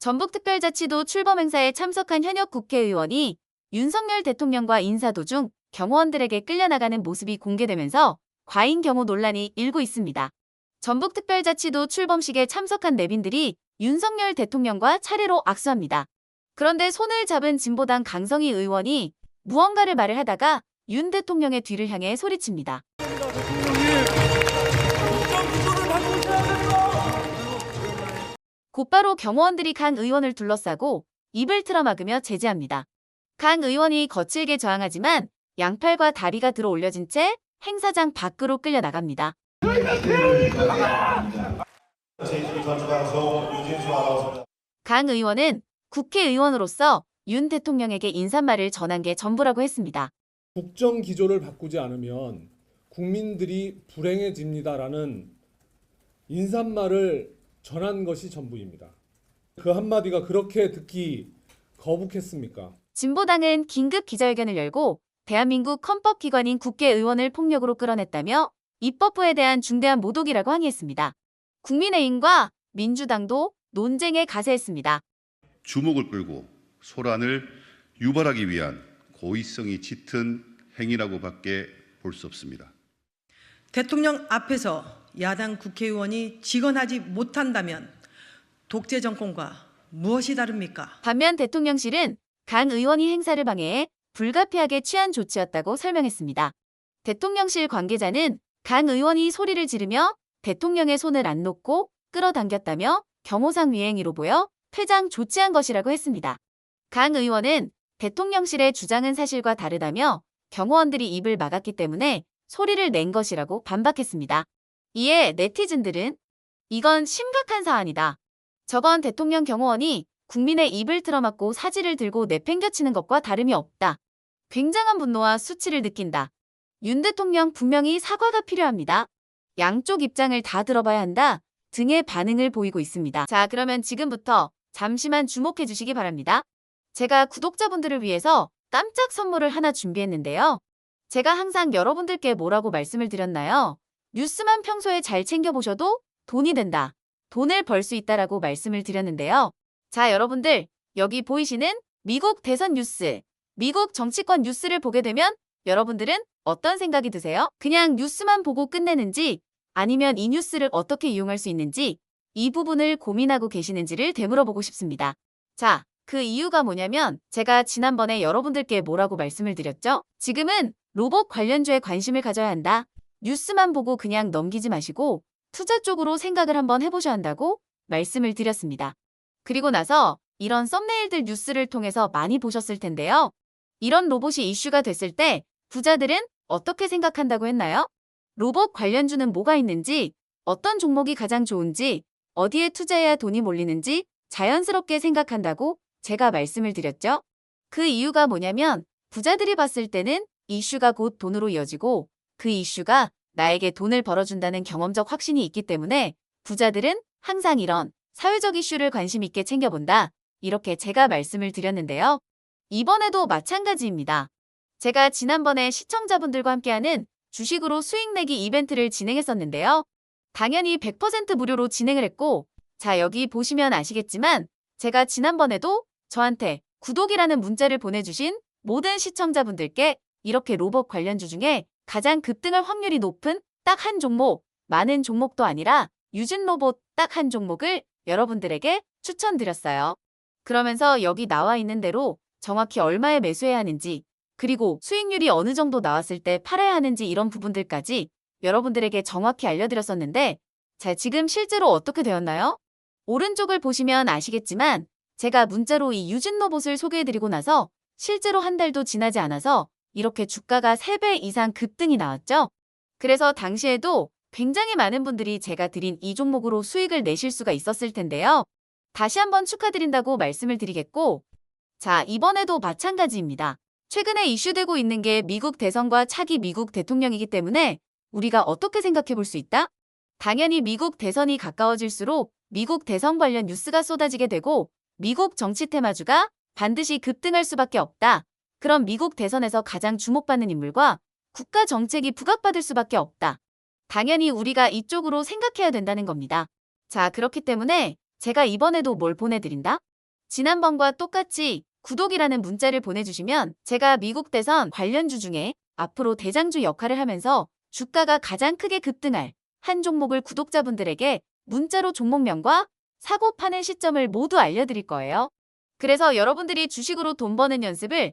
전북특별자치도 출범 행사에 참석한 현역 국회의원이 윤석열 대통령과 인사 도중 경호원들에게 끌려나가는 모습이 공개되면서 과잉 경호 논란이 일고 있습니다. 전북특별자치도 출범식에 참석한 내빈들이 윤석열 대통령과 차례로 악수합니다. 그런데 손을 잡은 진보당 강성희 의원이 무언가를 말을 하다가 윤 대통령의 뒤를 향해 소리칩니다. 곧바로 경호원들이 강 의원을 둘러싸고 입을 틀어막으며 제지합니다. 강 의원이 거칠게 저항하지만 양팔과 다리가 들어 올려진 채 행사장 밖으로 끌려 나갑니다. 제2 전주방송 유진수 아나운서입니다. 강 의원은 국회의원으로서 윤 대통령에게 인사말을 전한 게 전부라고 했습니다. 국정 기조를 바꾸지 않으면 국민들이 불행해집니다라는 인사말을 전한 것이 전부입니다. 그 한마디가 그렇게 듣기 거북했습니까? 진보당은 긴급 기자회견을 열고 대한민국 헌법기관인 국회의원을 폭력으로 끌어냈다며 입법부에 대한 중대한 모독이라고 항의했습니다. 국민의힘과 민주당도 논쟁에 가세했습니다. 주목을 끌고 소란을 유발하기 위한 고의성이 짙은 행위라고밖에 볼 수 없습니다. 대통령 앞에서 야당 국회의원이 직언하지 못한다면 독재 정권과 무엇이 다릅니까? 반면 대통령실은 강 의원이 행사를 방해해 불가피하게 취한 조치였다고 설명했습니다. 대통령실 관계자는 강 의원이 소리를 지르며 대통령의 손을 안 놓고 끌어당겼다며 경호상 위행위로 보여 퇴장 조치한 것이라고 했습니다. 강 의원은 대통령실의 주장은 사실과 다르다며 경호원들이 입을 막았기 때문에 소리를 낸 것이라고 반박했습니다. 이에 네티즌들은 이건 심각한 사안이다. 저건 대통령 경호원이 국민의 입을 틀어막고 사지를 들고 내팽겨치는 것과 다름이 없다. 굉장한 분노와 수치를 느낀다. 윤 대통령 분명히 사과가 필요합니다. 양쪽 입장을 다 들어봐야 한다. 등의 반응을 보이고 있습니다. 자, 그러면 지금부터 잠시만 주목해 주시기 바랍니다. 제가 구독자분들을 위해서 깜짝 선물을 하나 준비했는데요. 제가 항상 여러분들께 뭐라고 말씀을 드렸나요? 뉴스만 평소에 잘 챙겨보셔도 돈이 된다. 돈을 벌 수 있다라고 말씀을 드렸는데요. 자, 여러분들, 여기 보이시는 미국 대선 뉴스, 미국 정치권 뉴스를 보게 되면 여러분들은 어떤 생각이 드세요? 그냥 뉴스만 보고 끝내는지 아니면 이 뉴스를 어떻게 이용할 수 있는지 이 부분을 고민하고 계시는지를 되물어보고 싶습니다. 자, 그 이유가 뭐냐면 제가 지난번에 여러분들께 뭐라고 말씀을 드렸죠? 지금은 로봇 관련주에 관심을 가져야 한다. 뉴스만 보고 그냥 넘기지 마시고 투자 쪽으로 생각을 한번 해보셔야 한다고 말씀을 드렸습니다. 그리고 나서 이런 썸네일들 뉴스를 통해서 많이 보셨을 텐데요. 이런 로봇이 이슈가 됐을 때 부자들은 어떻게 생각한다고 했나요? 로봇 관련주는 뭐가 있는지, 어떤 종목이 가장 좋은지, 어디에 투자해야 돈이 몰리는지 자연스럽게 생각한다고 제가 말씀을 드렸죠. 그 이유가 뭐냐면 부자들이 봤을 때는 이슈가 곧 돈으로 이어지고 그 이슈가 나에게 돈을 벌어준다는 경험적 확신이 있기 때문에 부자들은 항상 이런 사회적 이슈를 관심 있게 챙겨본다. 이렇게 제가 말씀을 드렸는데요. 이번에도 마찬가지입니다. 제가 지난번에 시청자분들과 함께하는 주식으로 수익 내기 이벤트를 진행했었는데요. 당연히 100% 무료로 진행을 했고, 자, 여기 보시면 아시겠지만, 제가 지난번에도 저한테 구독이라는 문자를 보내주신 모든 시청자분들께 이렇게 로봇 관련주 중에 가장 급등할 확률이 높은 딱 한 종목, 많은 종목도 아니라 유진 로봇 딱 한 종목을 여러분들에게 추천드렸어요. 그러면서 여기 나와 있는 대로 정확히 얼마에 매수해야 하는지, 그리고 수익률이 어느 정도 나왔을 때 팔아야 하는지 이런 부분들까지 여러분들에게 정확히 알려드렸었는데, 자, 지금 실제로 어떻게 되었나요? 오른쪽을 보시면 아시겠지만, 제가 문자로 이 유진 로봇을 소개해드리고 나서 실제로 한 달도 지나지 않아서 이렇게 주가가 3배 이상 급등이 나왔죠. 그래서 당시에도 굉장히 많은 분들이 제가 드린 이 종목으로 수익을 내실 수가 있었을 텐데요. 다시 한번 축하드린다고 말씀을 드리겠고, 자, 이번에도 마찬가지입니다. 최근에 이슈되고 있는 게 미국 대선과 차기 미국 대통령이기 때문에 우리가 어떻게 생각해 볼 수 있다? 당연히 미국 대선이 가까워질수록 미국 대선 관련 뉴스가 쏟아지게 되고 미국 정치 테마주가 반드시 급등할 수밖에 없다. 그럼 미국 대선에서 가장 주목받는 인물과 국가 정책이 부각받을 수밖에 없다. 당연히 우리가 이쪽으로 생각해야 된다는 겁니다. 자, 그렇기 때문에 제가 이번에도 뭘 보내드린다? 지난번과 똑같이 구독이라는 문자를 보내주시면 제가 미국 대선 관련주 중에 앞으로 대장주 역할을 하면서 주가가 가장 크게 급등할 한 종목을 구독자분들에게 문자로 종목명과 사고 파는 시점을 모두 알려드릴 거예요. 그래서 여러분들이 주식으로 돈 버는 연습을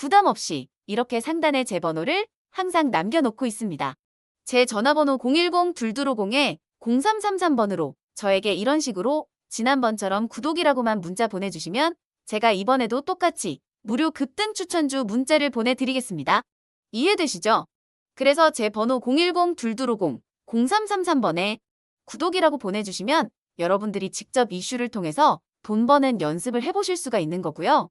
부담 없이 이렇게 상단에 제 번호를 항상 남겨놓고 있습니다. 제 전화번호 010-2250에 0333번으로 저에게 이런 식으로 지난번처럼 구독이라고만 문자 보내주시면 제가 이번에도 똑같이 무료 급등 추천주 문자를 보내드리겠습니다. 이해되시죠? 그래서 제 번호 010-2250 0333번에 구독이라고 보내주시면 여러분들이 직접 이슈를 통해서 돈 버는 연습을 해보실 수가 있는 거고요.